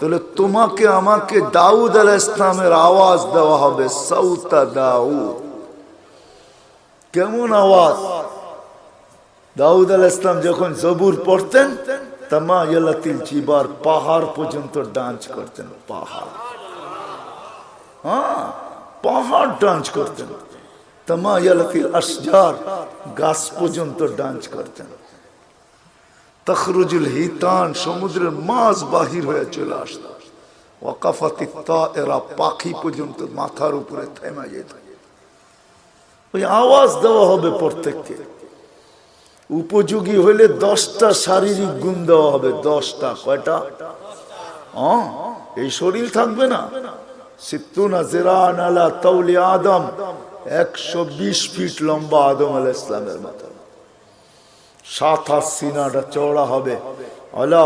তাহলে তোমাকে আমাকে দাউদ আল ইসলামের আওয়াজ দেওয়া হবে সৌতা দাউদ। কেমন আওয়াজ? দাউদ আল ইসলাম যখন জবুর পড়তেন, তামা ইয়ালাতিল জিবার পাহাড় পর্যন্ত ডান্স করতেন, পাহাড়। হ্যাঁ পাহাড় ডান্স করতেন। তামা ইয়ালাতিল আসজার গাছ পর্যন্ত ডান্স করতেন। তখরুজুল হিতান সমুদ্রের মাছ বাহির হয়ে চলে আসত ওয়াকাফাতি এরা পাখি পর্যন্ত মাথার উপরে থেমে যেত। ওই আওয়াজ দেওয়া হবে প্রত্যেককে। উপযোগী হলে দশটা শারীরিক গুণ দেওয়া হবে, দশটা, কয়টা? এই শরীর থাকবে না। সিত্তুনা জিরান আলা আদম, একশো বিশ ফিট লম্বা আদম আল ইসলামের মাথা সাত হাত সিনাটা চওড়া হবে। আলা